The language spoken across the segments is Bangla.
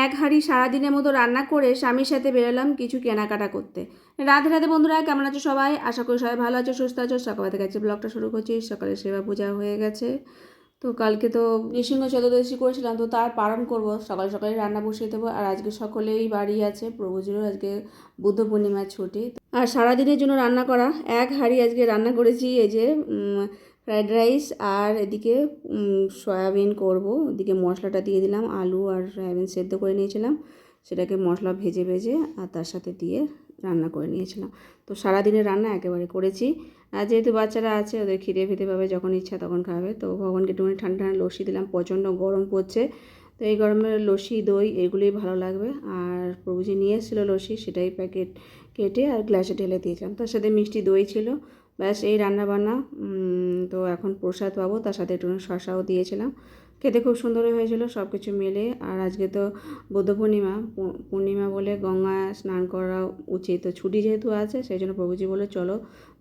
এক হাঁড়ি সারাদিনের মতো রান্না করে স্বামীর সাথে বেরোলাম কিছু কেনাকাটা করতে। রাধে রাধে বন্ধুরা, কেমন আছো সবাই? আশা করি সবাই ভালো আছো, সুস্থ আছো। সকালে থেকে ব্লগটা শুরু করছি। সকালে সেবা পূজা হয়ে গেছে। তো কালকে তো নৃসিংহ চতুর্দশী করেছিলাম, তো তার পালন করব। সকাল সকালে রান্না বসিয়ে দেবো। আর আজকে সকলেই বাড়ি আছে প্রভুজিরও আজকে বুদ্ধ পূর্ণিমার ছুটি। আর সারাদিনের জন্য রান্না করা। এক হাঁড়ি আজকে রান্না করেছি, এই যে ফ্রাইড রাইস আর এদিকে সয়াবিন করব। এদিকে মশলাটা দিয়ে দিলাম, আলু আর সয়াবিন সেদ্ধ করে নিয়েছিলাম। সেটাকে মশলা ভেজে ভেজে আর তার সাথে দিয়ে রান্না করে নিয়েছিলাম। তো সারাদিনের রান্না একেবারে করেছি। আর যেহেতু বাচ্চারা আছে, ওদের খিদে ফিদে পাবে, যখন ইচ্ছা তখন খাবে। তো ভগবানকে একটুখানি ঠান্ডা ঠান্ডা লস্যি দিলাম, প্রচণ্ড গরম পড়ছে। তো এই গরমে লস্যি, দই এগুলোই ভালো লাগবে। আর প্রভুজি নিয়ে এসেছিল লস্যি, সেটাই প্যাকেট কেটে আর গ্লাসে ঢেলে দিয়েছিলাম। তার সাথে মিষ্টি দই ছিল। ব্যাস, এই রান্না বান্না তো এখন প্রসাদ পাবো। তার সাথে একটু শশাও দিয়েছিলাম। খেতে খুব সুন্দরই হয়েছিল সব কিছু মিলে। আর আজকে তো বুদ্ধ পূর্ণিমা পূর্ণিমা বলে গঙ্গা স্নান করা উচিত। তো ছুটি যেহেতু আছে, সেই জন্য প্রভুজি বলে চলো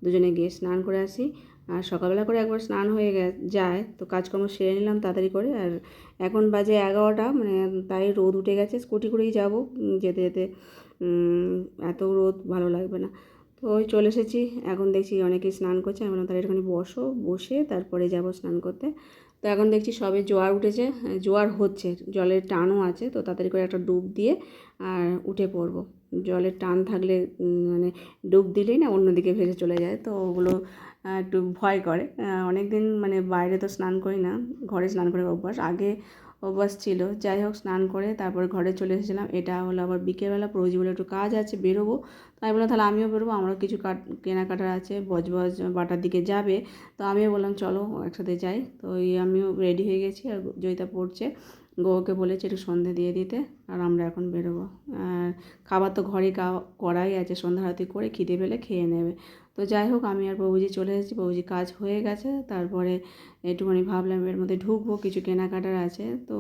দুজনে গিয়ে স্নান করে আসি। আর সকালবেলা করে একবার স্নান হয়ে যায়। তো কাজকর্ম সেরে নিলাম তাড়াতাড়ি করে। আর এখন বাজে এগারোটা মানে তাই রোদ উঠে গেছে। স্কুটি করেই যাব। যেতে যেতে এত রোদ ভালো লাগবে না। তো ওই চলে এসেছি। এখন দেখছি অনেকে স্নান করছে। আমি তাহলে একটুখানি বসো বসে তারপরে যাব স্নান করতে। তো এখন দেখছি সবে জোয়ার উঠেছে হ্যাঁ, জোয়ার হচ্ছে। জলের টানও আছে তো তাড়াতাড়ি করে একটা ডুব দিয়ে আর উঠে পড়ব। জলের টান থাকলে মানে ডুব দিলেই না অন্যদিকে ভেসে চলে যায় তো ওগুলো একটু ভয় করে। অনেক দিন মানে বাইরে তো স্নান করি না ঘরে স্নান করে অভ্যাস। আগে অভ্যাস ছিল। যাই হোক, স্নান করে তারপর ঘরে চলে এসেছিলাম। এটা হলো আবার বিকেলবেলা প্রয়োজন বলে একটু কাজ আছে, বেরোবো। তাই বললাম, তাহলে আমিও বেরোবো, আমারও কিছু কাট, কেনাকাটার আছে, বজবজ বাটার দিকে যাবে। তো আমিও বললাম, চলো, একসাথে যাই। তো আমিও রেডি হয়ে গেছি আর জয়িতা পড়ছে। গোকে বলেছে একটু সন্ধে দিয়ে দিতে, আর আমরা এখন বেরোবো। আর খাবার তো খাওয়া করাই আছে সন্ধ্যা আরতি করে খিদে পেলে খেয়ে নেবে। তো যাই হোক, আমি আর প্রভুজি চলে এসেছি। প্রভুজি কাজ হয়ে গেছে। তারপরে একটুখানি ভাবলাম এর মধ্যে ঢুকবো, কিছু কেনাকাটার আছে। তো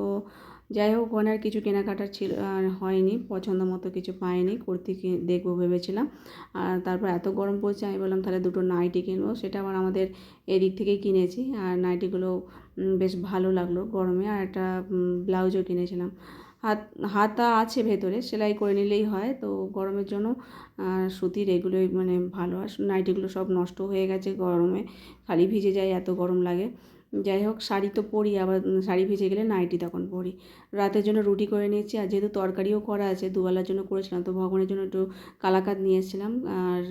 যাই হোক, ওখানে আর কিছু কেনাকাটার ছিল, আর হয়নি, পছন্দ মতো কিছু পাইনি, কুর্তি দেখব ভেবেছিলাম। আর তারপর এত গরম পড়ছে, আমি বললাম তাহলে দুটো নাইটি কিনবো। সেটা আবার আমাদের এদিক থেকেই কিনেছি। আর নাইটিগুলো বেশ ভালো লাগল গরমে। আর একটা ব্লাউজও কিনেছিলাম। হাত, হাতা আছে ভেতরে, সেলাই করে নিলেই হয়। তো গরমের জন্য সুতির এগুলোই মানে ভালো। আর নাইটিগুলো সব নষ্ট হয়ে গেছে গরমে, খালি ভিজে যায়, এত গরম লাগে। যাই হোক, শাড়ি তো পরি, আবার শাড়ি ভিজে গেলে নাইটি তখন পরি। রাতের জন্য রুটি করে নিয়েছি, আর যেহেতু তরকারিও করা আছে, দুবেলার জন্য করেছিলাম, তো ভগবানের জন্য একটু কালাকাদ নিয়ে এসেছিলাম, আর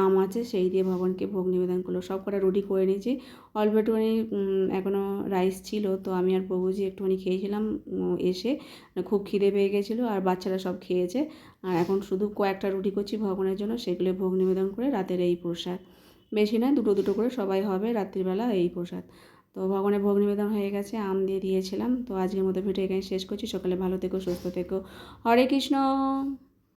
আম আছে, সেই দিয়ে ভগবানকে ভোগ নিবেদন করল। সব কটা রুটি করে নিয়েছি। অল্প একটুখানি এখনও রাইস ছিল, তো আমি আর প্রভুজি একটুখানি খেয়েছিলাম এসে খুব খিদে পেয়ে গেছিল, আর বাচ্চারা সব খেয়েছে। আর এখন শুধু কয়েকটা রুটি করছি ভগবানের জন্য, সেগুলো ভোগ নিবেদন করে রাতের এই প্রসাদ। বেশি নয়, দুটো দুটো করে সবাই হবে রাত্রিবেলা এই প্রসাদ। তো ভগবানের ভোগ নিবেদন হয়ে গেছে, আম দিয়ে দিয়েছিলাম। তো আজকের মতো ভিডিও এখানে শেষ করছি। সকালে ভালো থেকো, সুস্থ থেকো। হরে কৃষ্ণ।